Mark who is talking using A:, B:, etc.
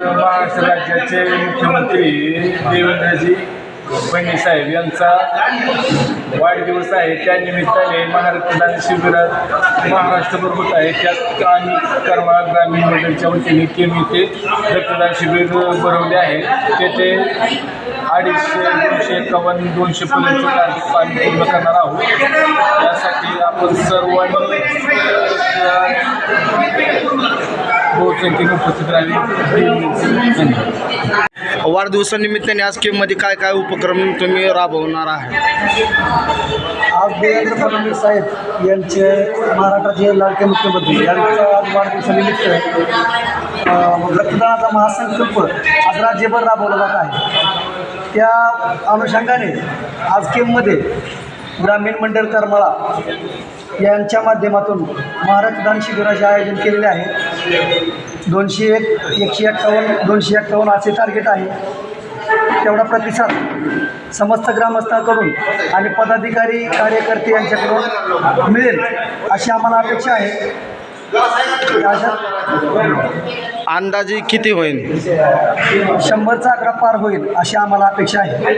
A: महाराष्ट्र राज्याचे मुख्यमंत्री देवेंद्रजी फडणवीसाहेब यांचा वाढदिवस आहे. त्या निमित्ताने महारक्तदान शिबिरात महाराष्ट्रभर होत आहे. त्यात आणि कर्मा ग्रामीण मंडळच्या वतीने केम येथे रक्तदान शिबिर भरवले आहे. तेथे अडीचशे दोनशे एकावन्न दोनशे पर्यंत कार्य पूर्ण करणार आहोत. त्यासाठी आपण सर्वांनी उपस्थित
B: वाढदिवसानिमित्ताने आज केममध्ये काय काय उपक्रम तुम्ही राबवणार आहे?
C: आज देवेंद्र फडणवीस साहेब यांचे महाराष्ट्राचे लाडके मुख्यमंत्री यांचा आज वाढदिवसानिमित्त रक्तदानाचा महासंकल्प आज राज्यभर राबवला जात आहे. त्या अनुषंगाने आज केममध्ये ग्रामीण मंडळ करमाळा यांच्या माध्यमातून महारक्तदान शिबिराचे आयोजन केलेले आहे. दोनशे एक एकशे एक्कावन्न दोनशे एक्कावन्न असे टार्गेट आहे. तेवढा प्रतिसाद समस्त ग्रामस्थांकडून आणि पदाधिकारी कार्यकर्ते यांच्याकडून मिळेल अशी आम्हाला अपेक्षा आहे.
B: अंदाजे किती होईल?
C: शंभरचा आकडा पार होईल अशी आम्हाला अपेक्षा आहे.